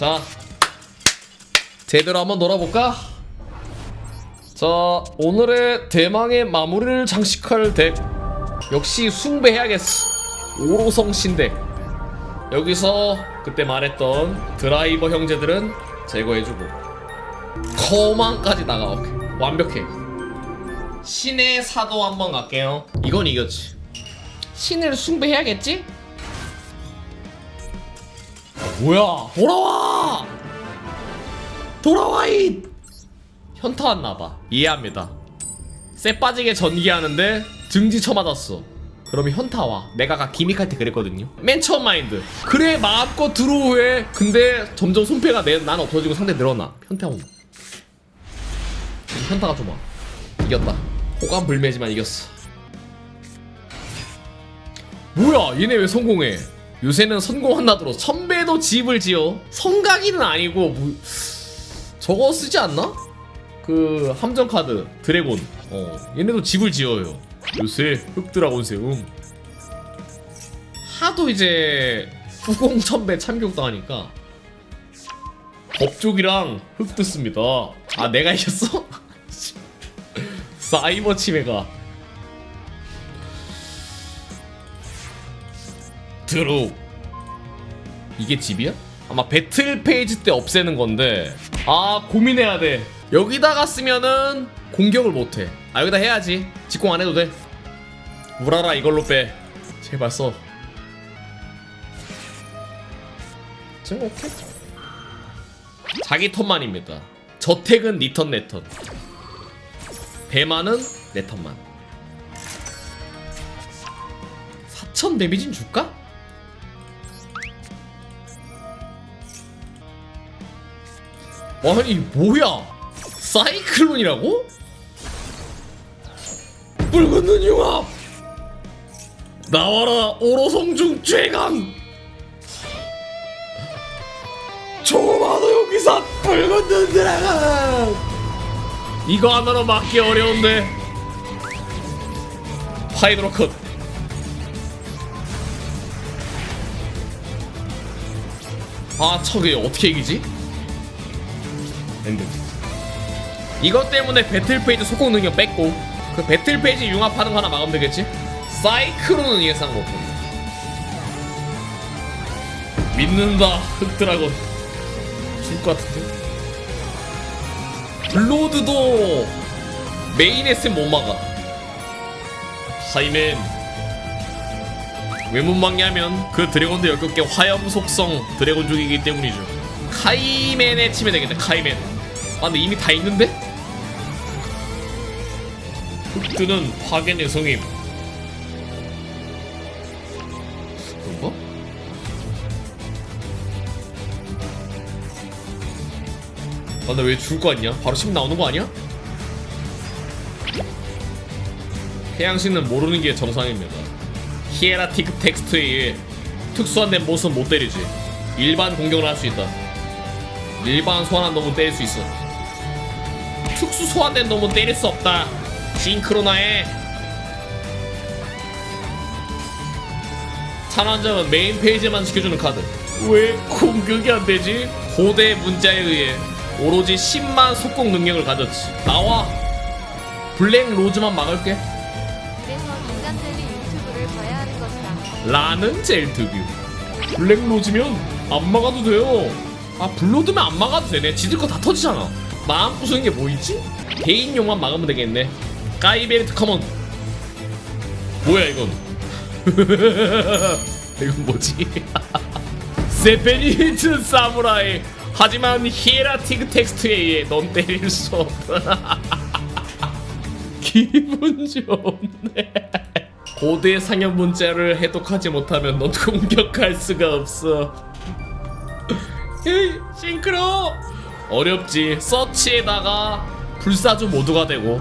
자 제대로 한번 놀아볼까? 자 오늘의 대망의 마무리를 장식할 덱. 역시 숭배해야겠어. 오로성 신덱 여기서 그때 말했던 드라이버 형제들은 제거해주고 커만까지 나가 오케이 완벽해. 신의 사도 한번 갈게요. 이건 이겼지. 신을 숭배해야겠지? 뭐야? 돌아와! 돌아와 이! 현타 왔나봐. 이해합니다. 쎄 빠지게 전기하는데 등지 쳐맞았어. 그러면 현타 와 내가 아까 기믹할 때 그랬거든요. 맨 처음 마인드. 그래 마음껏 들어오해. 근데 점점 손패가 내, 난 없어지고 상대 늘어나. 현타 옴 현타가 좀와. 이겼다. 호감 불매지만 이겼어. 뭐야? 얘네 왜 성공해 요새는 성공한다 들어 선배도 집을 지어. 성각이는 아니고 뭐, 저거 쓰지 않나? 그 함정 카드 드래곤. 어 얘네도 집을 지어요. 요새 흑드라곤 세움. 하도 이제 후공천배 참교육당하니까 법족이랑 흑 듣습니다. 아 내가 이겼어? 사이버 침해가 드로우 이게 집이야? 아마 배틀 페이지 때 없애는 건데. 아 고민해야 돼. 여기다가 쓰면은 공격을 못해. 아 여기다 해야지. 직공 안 해도 돼. 우라라 이걸로 빼. 제발 써. 오케이. 자기 턴만입니다. 저택은 니턴 내턴. 배만은 내 턴만. 4천 데미지는 줄까? 아니 뭐야? 사이클론이라고? 붉은 눈 융합 나와라 오로성중 최강! 조마도 여기서 붉은 눈 드라곤 이거 하나로 막기 어려운데. 하이드로 컷. 아 저게 어떻게 이기지? 엔드 이것 때문에 배틀 페이지 속공 능력 뺐고 그 배틀 페이지 융합하는 거 하나 막으면 되겠지? 사이클론은 예상 못해 믿는다 흑드라곤. 죽을 것 같은데? 블로드도 메인 SM 못 막아. 하이맨. 왜 못 막냐면 그 드래곤도 역겹게 화염 속성 드래곤 중이기 때문이죠 카이맨에 치면 되겠네 카이맨 아 근데 이미 다 있는데? 흑드는 파괴의 성임 그런가? 아 근데 왜 죽을 거 아니야? 바로 10 나오는 거 아니야? 태양신은 모르는 게 정상입니다 히에라티크 텍스트에 의해 특수한 내 모습은 못 때리지 일반 공격을 할 수 있다 일반 소환한 놈은 때릴 수 있어. 특수 소환된 놈은 때릴 수 없다. 싱크로나에. 찬환장은 메인 페이지만 지켜주는 카드. 왜 공격이 안 되지? 고대 문자에 의해 오로지 10만 속공 능력을 가졌지. 나와 블랙 로즈만 막을게. 그래서 인간들이 유튜브를 봐야 하는 것이다. 라는 젤트뷰 블랙 로즈면 안 막아도 돼요 아 블로드면 안 막아도 되네. 지들 거 다 터지잖아. 마음 부수는 게뭐 있지? 개인용만 막으면 되겠네. 까이베리트 커먼 뭐야 이건? 이건 뭐지? 세페리트 사무라이. 하지만 히에라티그 텍스트에 의해 넌 때릴 수 없다. 기분 좋네. 고대 상형 문자를 해독하지 못하면 넌 공격할 수가 없어. 싱크로 어렵지. 서치에다가 불사조 모두가 되고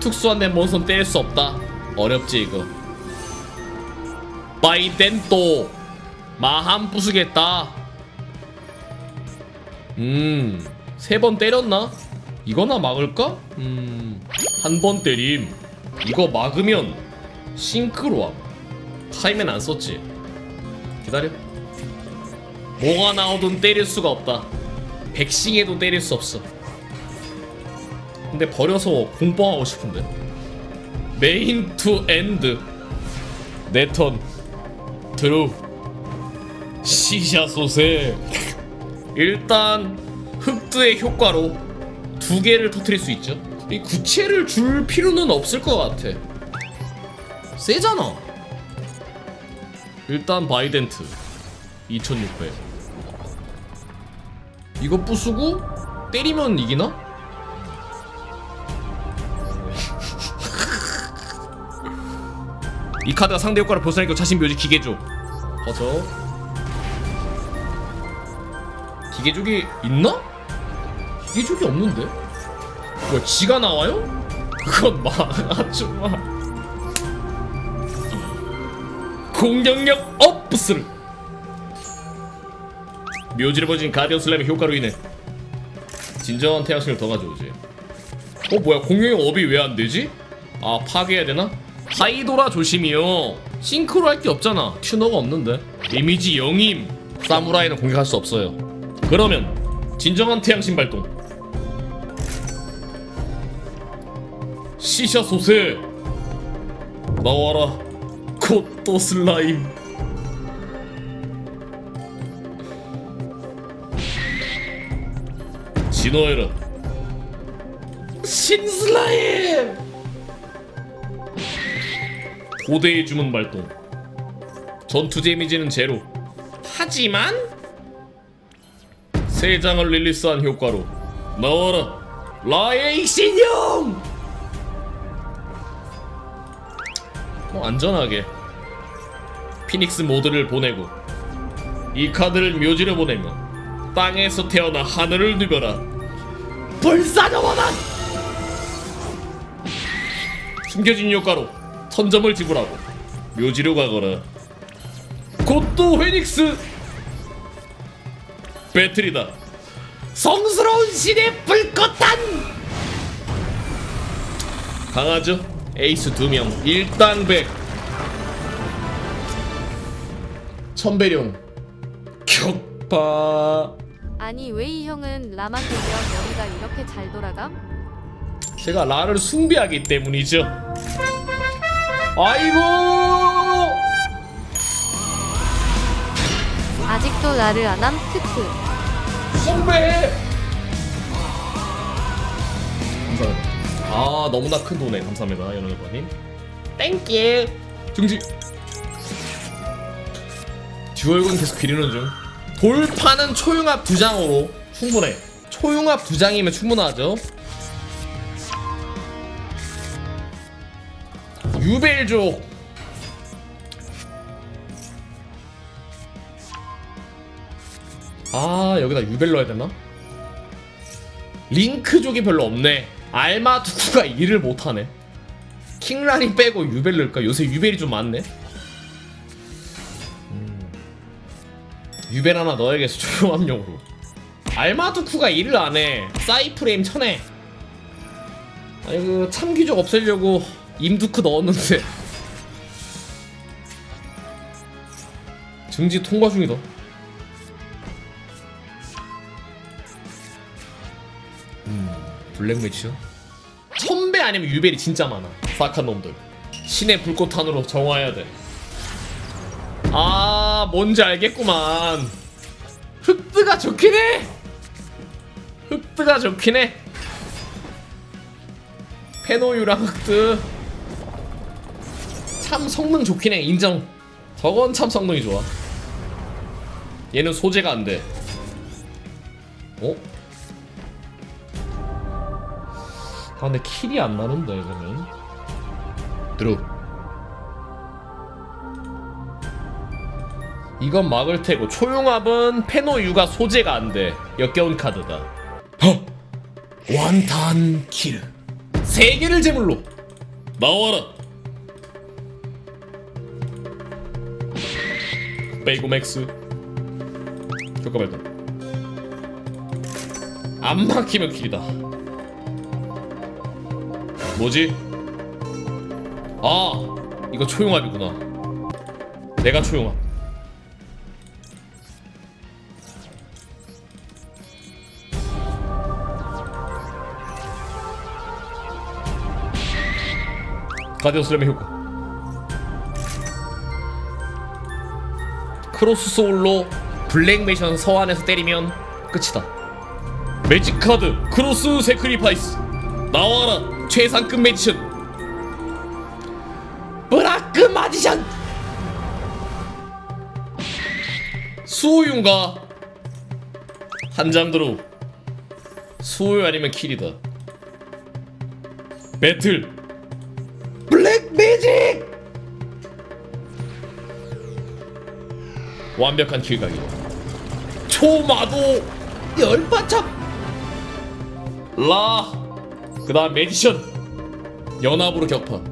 특수한 내 몬스터 때릴 수 없다. 어렵지 이거. 바이덴또 마함 부수겠다. 음, 세 번 때렸나? 이거나 막을까? 음, 한 번 때림. 이거 막으면 싱크로함. 타이맨 안 썼지. 기다려. 뭐가 나오든 때릴 수가 없다. 백싱해도 때릴 수 없어. 근데 버려서 공뽕하고 싶은데. 메인 투 엔드. 내턴. 드루 시샤소세. 일단 흑드의 효과로 두 개를 터트릴 수 있죠. 이 구체를 줄 필요는 없을 것 같아. 세잖아. 일단 바이덴트. 2600 이거 부수고 때리면 이기나? 이 카드가 상대 효과를 벗어나니까 자신 묘지 기계조 버저 기계족이 있나? 기계족이 없는데? 뭐야 지가 나와요? 그건 막 아줌마 공격력 업스를 묘지를 버진 가디언 슬램의 효과로 인해 진정한 태양신을 더 가져오지. 어 뭐야 공격력 업이 왜 안 되지? 아 파괴해야 되나? 파이도라 조심이요. 싱크로 할 게 없잖아. 튜너가 없는데. 데미지 0임. 사무라이는 공격할 수 없어요. 그러면 진정한 태양신 발동. 시샤 소세! 나와라. 곧또 슬라임 진화해라 신슬라임! 고대의 주문 발동. 전투 데미지는 제로. 하지만 세 장을 릴리스한 효과로 나와라. 라의 신용! 뭐 안전하게. 피닉스 모드를 보내고 이 카드를 묘지로 보내면 땅에서 태어나 하늘을 누벼라 불사조원한 숨겨진 효과로 선점을 지불하고 묘지로 가거라. 곧또 페닉스! 배틀이다. 성스러운 신의 불꽃탄! 강하죠? 에이스 두명 일당백. 천배룡 격파 아니 왜 이 형은 라만 되려 머리가 이렇게 잘 돌아감? 제가 라를 숭배하기 때문이죠. 아이고! 아직도 나를 안함 크크 숭배! 감사합니다. 아 너무나 큰 돈에 감사합니다 연호여관님. 땡큐! 중지! 듀얼군 계속 기르는 중 돌파는 초융합 두 장으로 충분해. 초융합 두 장이면 충분하죠. 유벨족. 아 여기다 유벨 넣어야 되나? 링크족이 별로 없네. 알마두쿠가 일을 못하네. 킹라니 빼고 유벨 넣을까? 요새 유벨이 좀 많네 유벨 하나 넣어야겠어 조용함용으로. 알마두쿠가 일을 안해. 사이프레임 쳐내 아니 그 참귀족 없애려고 임두크 넣었는데. 증지 통과 중이다 블랙 매치요? 천배 아니면 유벨이 진짜 많아 사악한 놈들. 신의 불꽃탄으로 정화해야 돼아 뭔지 알겠구만. 흑드가 좋긴 해! 흑드가 좋긴 해. 페노유랑 흑드. 참 성능 좋긴 해 인정. 저건 참 성능이 좋아. 얘는 소재가 안돼. 어? 아 근데 킬이 안 나는데 이러면? 들어 이건 막을 테고 초용합은 페노 유가 소재가 안 돼. 역겨운 카드다. 허! 완탄 킬. 세 개를 제물로. 나와라. 베이고 맥스. 효과 발동 안 막히면 킬이다. 뭐지? 아 이거 초용합이구나. 내가 초용합 가디언 슬램의 효과. 크로스 소울로 블랙 매션 서안에서 때리면 끝이다. 매직 카드 크로스 세크리파이스. 나와라 최상급 매지션. 브라크 마지션! 수호윤과 한장 드로우 수호유 아니면 킬이다. 배틀 블랙 매직 완벽한 킬각이. 초마도 열반참. 라 그다음 매디션. 연합으로 격파